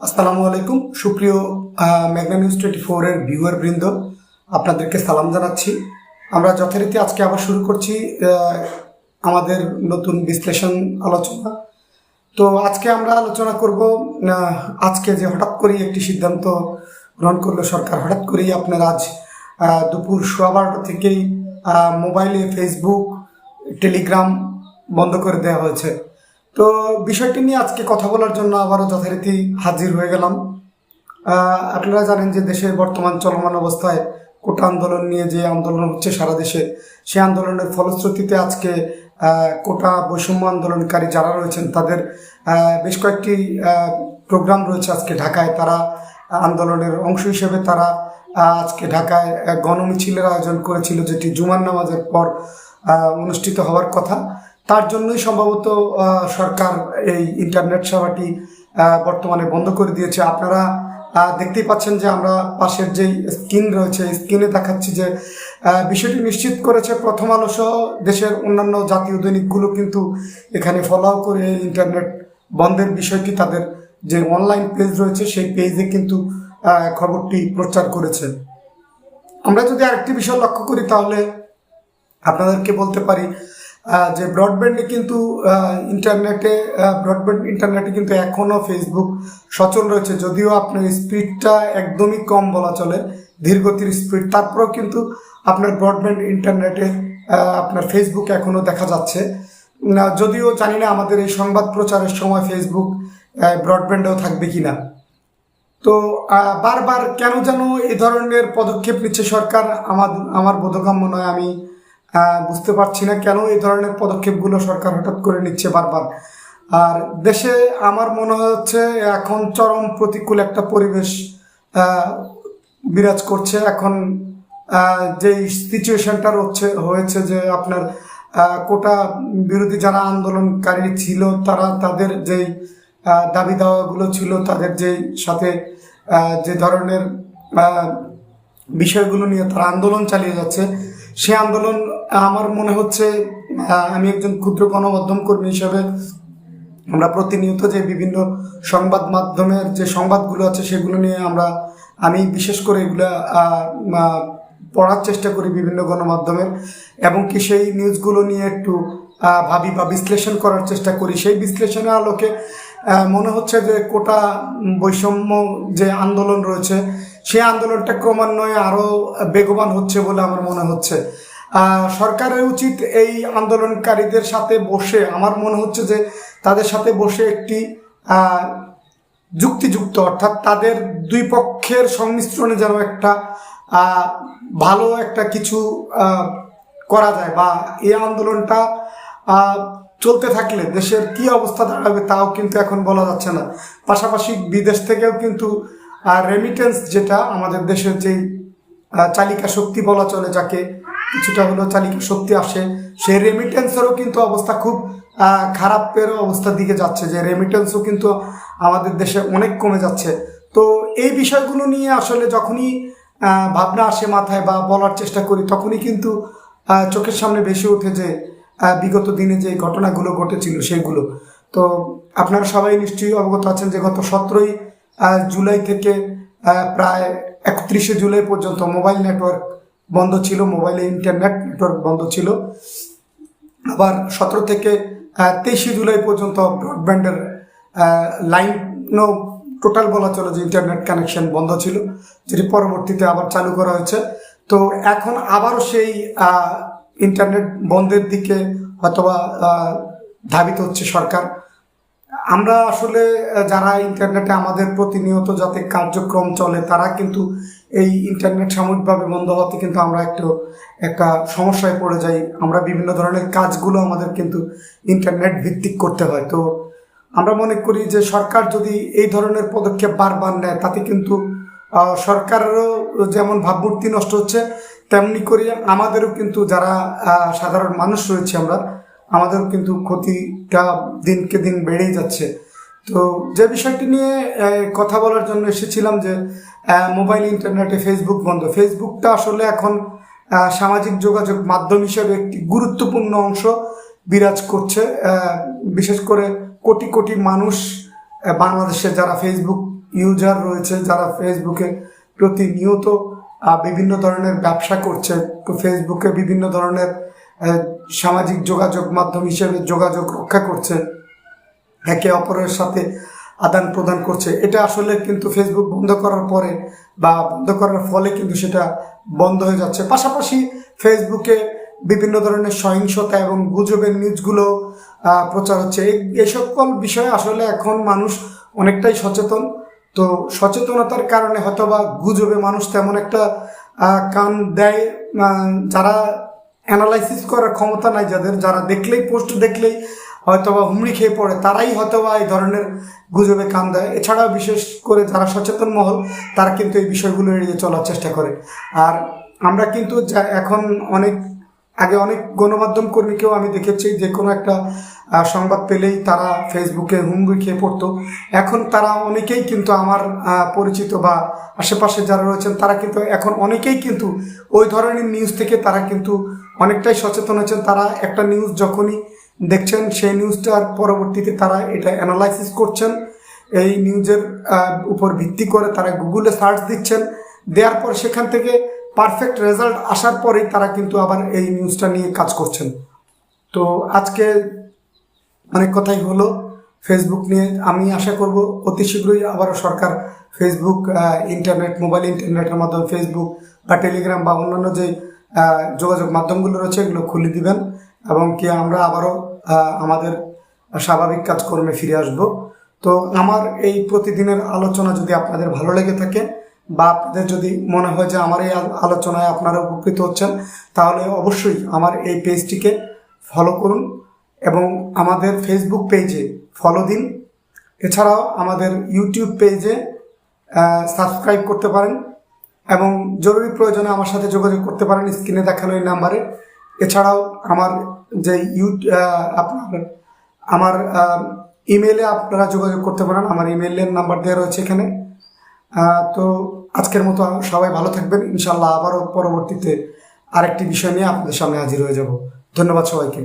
আসসালামু আলাইকুম। সুপ্রিয় মেঘনা নিউজ টোয়েন্টি ফোরের ভিউয়ার বৃন্দ, আপনাদেরকে সালাম জানাচ্ছি। আমরা যথারীতি আজকে আবার শুরু করছি আমাদের নতুন বিশ্লেষণ আলোচনা। তো আজকে আমরা আলোচনা করব আজকে যে হঠাৎ করেই একটি সিদ্ধান্ত গ্রহণ করল সরকার, হঠাৎ করেই আপনার আজ দুপুর সোয়া বারোটা থেকেই মোবাইলে ফেসবুক টেলিগ্রাম বন্ধ করে দেওয়া হয়েছে। তো বিষয়টি নিয়ে আজকে কথা বলার জন্য আবারও যথারীতি হাজির হয়ে গেলাম। আপনারা জানেন যে দেশের বর্তমান চলমান অবস্থায় কোটা আন্দোলন নিয়ে যে আন্দোলন হচ্ছে সারা দেশে সেই আন্দোলনের ফলশ্রুতিতে আজকে কোটা বৈষম্য আন্দোলনকারী যারা রয়েছেন তাদের বেশ কয়েকটি প্রোগ্রাম রয়েছে আজকে ঢাকায়। তারা আন্দোলনের অংশ হিসেবে তারা আজকে ঢাকায় গণমিছিলের আয়োজন করেছিল, যেটি জুমার নামাজের পর অনুষ্ঠিত হওয়ার কথা। তার জন্যই সম্ভবত সরকার এই ইন্টারনেট সেবাটি বর্তমানে বন্ধ করে দিয়েছে। আপনারা দেখতেই পাচ্ছেন যে আমরা পাশের যে স্ক্রিন রয়েছে স্ক্রিনে দেখাচ্ছি যে বিষয়টি নিশ্চিত করেছে প্রথম আলো সহ দেশের অন্যান্য জাতীয় দৈনিকগুলো কিন্তু এখানে ফলো করে ইন্টারনেট বন্ধের বিষয়টি তাদের যে অনলাইন পেজ রয়েছে, সেই পেজে কিন্তু খবরটি প্রচার করেছে। আমরা যদি আরেকটি বিষয় লক্ষ্য করি তাহলে আপনাদেরকে বলতে পারি যে ব্রডব্যান্ডে কিন্তু ইন্টারনেটে ব্রডব্যান্ড ইন্টারনেটে কিন্তু এখনও ফেসবুক সচল রয়েছে। যদিও আপনার স্পিডটা একদমই কম বলা চলে ধীরগতির স্পিড তারপরেও কিন্তু আপনার ব্রডব্যান্ড ইন্টারনেটে আপনার ফেসবুক এখনও দেখা যাচ্ছে। যদিও জানি না আমাদের এই সংবাদ প্রচারের সময় ফেসবুক ব্রডব্যান্ডেও থাকবে কি না তো বারবার কেন যেন এই ধরনের পদক্ষেপ নিচ্ছে সরকার? আমার আমার বোধগম্য নয়। আমি বুঝতে পারছি না কেন এই ধরনের পদক্ষেপগুলো সরকার হঠাৎ করে নিচ্ছে বারবার। আর দেশে আমার মনে হচ্ছে এখন চরম প্রতিকূল একটা পরিবেশ বিরাজ করছে। এখন যে সিচুয়েশনটা হচ্ছে হয়েছে যে আপনার কোটা বিরোধী যারা আন্দোলনকারী ছিল, তারা তাদের যেই দাবি দাওয়াগুলো ছিল, তাদের যেই সাথে যে ধরনের বিষয়গুলো নিয়ে তারা আন্দোলন চালিয়ে যাচ্ছে, সে আন্দোলন আমার মনে হচ্ছে আমি একজন ক্ষুদ্র গণমাধ্যম কর্মী হিসাবে আমরা প্রতিনিয়ত যে বিভিন্ন সংবাদ মাধ্যমের যে সংবাদগুলো আছে সেগুলো নিয়ে আমরা, আমি বিশেষ করে এগুলো পড়ার চেষ্টা করি বিভিন্ন গণমাধ্যমের এবং কি সেই নিউজগুলো নিয়ে একটু ভাবি বা বিশ্লেষণ করার চেষ্টা করি। সেই বিশ্লেষণের আলোকে মনে হচ্ছে যে কোটা বৈষম্য যে আন্দোলন রয়েছে, সেই আন্দোলনটা ক্রমান্বয়ে আরও বেগবান হচ্ছে বলে আমার মনে হচ্ছে। সরকারের উচিত এই আন্দোলনকারীদের সাথে বসে, আমার মনে হচ্ছে যে তাদের সাথে বসে একটি যুক্তিযুক্ত, অর্থাৎ তাদের দুই পক্ষের সংমিশ্রণে যেন একটা ভালো একটা কিছু করা যায় বা এই আন্দোলনটা চলতে থাকলে দেশের কি অবস্থা দাঁড়াবে তাও কিন্তু এখন বলা যাচ্ছে না। পাশাপাশি বিদেশ থেকেও কিন্তু রেমিটেন্স যেটা আমাদের দেশের যেই চালিকা শক্তি বলা চলে, যাকে কিছুটা হলেও চালিকা শক্তি আসে। সেই রেমিটেন্সেরও কিন্তু অবস্থা খুব খারাপের অবস্থার দিকে যাচ্ছে। যে রেমিটেন্সও কিন্তু আমাদের দেশে অনেক কমে যাচ্ছে। তো এই বিষয়গুলো নিয়ে আসলে যখনই ভাবনা আসে মাথায় বা বলার চেষ্টা করি, তখনই কিন্তু চোখের সামনে ভেসে ওঠে যে বিগত দিনে যে ঘটনাগুলো ঘটেছিল সেগুলো। তো আপনারা সবাই নিশ্চয়ই অবগত আছেন যে গত সতেরোই জুলাই থেকে প্রায় একত্রিশে জুলাই পর্যন্ত মোবাইল নেটওয়ার্ক বন্ধ ছিল মোবাইলে ইন্টারনেট নেটওয়ার্ক বন্ধ ছিল। আবার সতেরো থেকে তেইশে জুলাই পর্যন্ত ব্রডব্যান্ডের লাইনও টোটাল বলা চলে যে ইন্টারনেট কানেকশন বন্ধ ছিল যেটি পরবর্তীতে আবার চালু করা হয়েছে। তো এখন আবারও সেই ইন্টারনেট বন্ধের দিকে আহ, ধাবিত হচ্ছে সরকার। আমরা আসলে যারা ইন্টারনেটে আমাদের প্রতিনিয়ত যাতে কার্যক্রম চলে, তারা কিন্তু এই ইন্টারনেট সাময়িকভাবে বন্ধ হওয়াতে কিন্তু আমরা একটু, একটা সমস্যায় পড়ে যাই। আমরা বিভিন্ন ধরনের কাজগুলো আমাদের কিন্তু ইন্টারনেট ভিত্তিক করতে হয়। তো আমরা মনে করি যে, সরকার যদি এই ধরনের পদক্ষেপ বারবার নেয়, তাতে কিন্তু সরকারেরও যেমন ভাবমূর্তি নষ্ট হচ্ছে, তেমনি করে আমাদেরও কিন্তু যারা সাধারণ মানুষ রয়েছে আমরা আমাদেরও কিন্তু ক্ষতিটা দিনকে দিন বেড়েই যাচ্ছে। তো যে বিষয়টি নিয়ে কথা বলার জন্য এসেছিলাম যে মোবাইল, ইন্টারনেটে, ফেসবুক বন্ধ। ফেসবুকটা আসলে এখন সামাজিক যোগাযোগ মাধ্যম হিসেবে একটি গুরুত্বপূর্ণ অংশ বিরাজ করছে। বিশেষ করে কোটি কোটি মানুষ বাংলাদেশে যারা ফেসবুক ইউজার রয়েছে, যারা ফেসবুকে প্রতিনিয়ত বিভিন্ন ধরনের ব্যবসা করছে ফেসবুকে বিভিন্ন ধরনের সামাজিক যোগাযোগ মাধ্যম হিসেবে যোগাযোগ রক্ষা করছে, একে অপরের সাথে আদান প্রদান করছে। এটা আসলে কিন্তু ফেসবুক বন্ধ করার পরে বা বন্ধ করার ফলে কিন্তু সেটা বন্ধ হয়ে যাচ্ছে। পাশাপাশি ফেসবুকে বিভিন্ন ধরনের সহিংসতা এবং গুজবের নিউজগুলো প্রচার হচ্ছে। এই সকল বিষয়ে আসলে এখন মানুষ অনেকটাই সচেতন। তো সচেতনতার কারণে হয়তোবা গুজবে মানুষ তেমন একটা কান দেয় যারা অ্যানালাইসিস করার ক্ষমতা নাই যাদের, যারা দেখলেই পোস্ট দেখলেই হয়তোবা হুমড়ি খেয়ে পড়ে, তারাই হয়তোবা এই ধরনের গুজবে কান দেয়। এছাড়াও বিশেষ করে যারা সচেতন মহল, তারা কিন্তু এই বিষয়গুলো এড়িয়ে চলার চেষ্টা করে। আর আমরা কিন্তু যা- এখন অনেক, আগে অনেক গণমাধ্যম কর্মীকেও আমি দেখেছি, যে কোনো একটা সংবাদ পেলেই তারা ফেসবুকে হুমড়ি খেয়ে পড়তো। এখন তারা অনেকেই কিন্তু আমার পরিচিত বা আশেপাশে যারা রয়েছেন, তারা কিন্তু এখন অনেকেই কিন্তু ওই ধরনের নিউজ থেকে তারা কিন্তু অনেকটাই সচেতন হয়েছেন তারা। একটা নিউজ যখনই দেখছেন, সেই নিউজটার পরবর্তীতে তারা এটা অ্যানালাইসিস করছেন। এই নিউজের উপর ভিত্তি করে তারা গুগলে সার্চ দিচ্ছেন। দেওয়ার পর সেখান থেকে পারফেক্ট রেজাল্ট আসার পরেই তারা কিন্তু আবার এই নিউজটা নিয়ে কাজ করছেন। তো আজকে অনেক কথাই হলো ফেসবুক নিয়ে। আমি আশা করব অতি শীঘ্রই আবারও সরকার ফেসবুক ইন্টারনেট মোবাইল ইন্টারনেটের মাধ্যমে ফেসবুক বা টেলিগ্রাম বা অন্যান্য যে যোগাযোগ মাধ্যমগুলো রয়েছে, এগুলো খুলে দিবেন এবং কি আমরা আবারও আমাদের স্বাভাবিক কাজকর্মে ফিরে আসব। তো আমার এই প্রতিদিনের আলোচনা যদি আপনাদের ভালো লেগে থাকে বা আপনাদের যদি মনে হয় যে আমার এই আলোচনায় আপনারা উপকৃত হচ্ছেন, তাহলে অবশ্যই আমার এই পেজটিকে ফলো করুন এবং আমাদের ফেসবুক পেজে ফলো দিন। এছাড়াও আমাদের ইউটিউব পেজে সাবস্ক্রাইব করতে পারেন। এবং জরুরি প্রয়োজনে আমার সাথে যোগাযোগ করতে পারেন, স্ক্রিনে দেখানো এই নাম্বারে। এছাড়াও আমার যে ইউ আপনার, আমার ইমেলে আপনারা যোগাযোগ করতে পারেন। আমার ইমেলের নাম্বার দেওয়া রয়েছে এখানে। তো আজকের মতো সবাই ভালো থাকবেন। ইনশাল্লাহ আবারও পরবর্তীতে আরেকটি বিষয় নিয়ে আপনাদের সামনে হাজির হয়ে যাব। ধন্যবাদ সবাইকে।